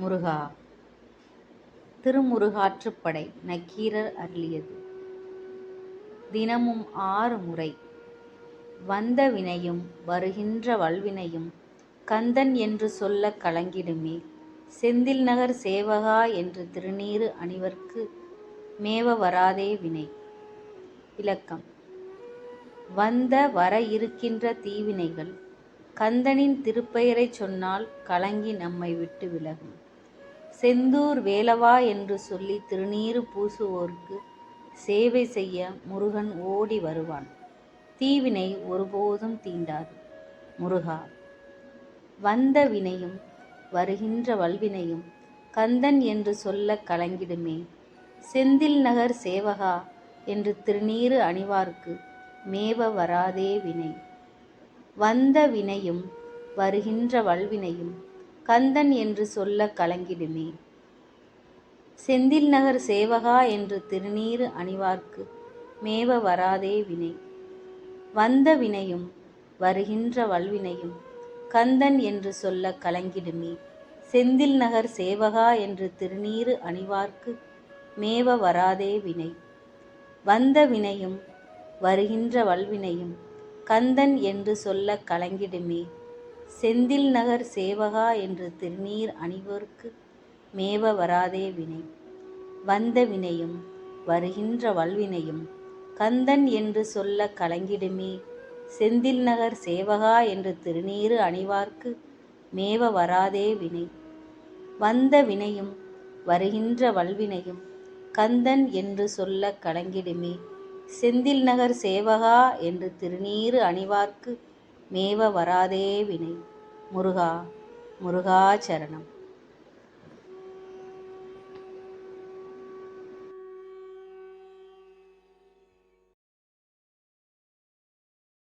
முருகா. திருமுருகாற்றுப்படை நக்கீரர் அருளியது. தினமும் ஆறு முறை. வந்த வினையும் வருகின்ற வல்வினையும் கந்தன் என்று சொல்லக் கலங்கிடுமே. செந்தில் நகர் சேவகா என்று திருநீறு அணிவர்க்கு மேவ வராதே வினை. விளக்கம். வந்த வர இருக்கின்ற தீவினைகள் கந்தனின் திருப்பெயரைச் சொன்னால் கலங்கி நம்மை விட்டு விலகும். செந்தூர் வேலவா என்று சொல்லி திருநீறு பூசுவோர்க்கு சேவை செய்ய முருகன் ஓடி வருவான். தீவினை ஒருபோதும் தீண்டாது. முருகா வந்த வினையும் வருகின்ற வல்வினையும் கந்தன் என்று சொல்ல கலங்கிடுமே. செந்தில் நகர் சேவகா என்று திருநீறு அணிவார்க்கு மேவ வராதே வினை. வந்த வினையும் வருகின்ற வல்வினையும் கந்தன் என்று சொல்ல கலங்கிடுமே. செந்தில் நகர் சேவகா என்று திருநீறு அணிவார்க்கு மேவ வராதே வினை. வந்த வினையும் வருகின்ற வல்வினையும் கந்தன் என்று சொல்ல கலங்கிடுமே. செந்தில் நகர் சேவகா என்று திருநீறு அணிவார்க்கு மேவ வராதே வினை. வந்த வினையும் வருகின்ற வல்வினையும் கந்தன் என்று சொல்ல கலங்கிடுமே. செந்தில் நகர் சேவகா என்று திருநீர் அணிவோர்க்கு மேவ வராதே வினை. வந்த வினையும் வருகின்ற வல்வினையும் கந்தன் என்று சொல்ல கலங்கிடுமே. செந்தில் நகர் சேவகா என்று திருநீறு அணிவார்க்கு மேவ வராதே வினை. வந்த வினையும் வருகின்ற வல்வினையும் கந்தன் என்று சொல்ல கலங்கிடுமே. செந்தில் நகர் சேவகா என்று திருநீறு அணிவார்க்கு மேவ வராதே வினை. முருகா முருகாச்சரணம்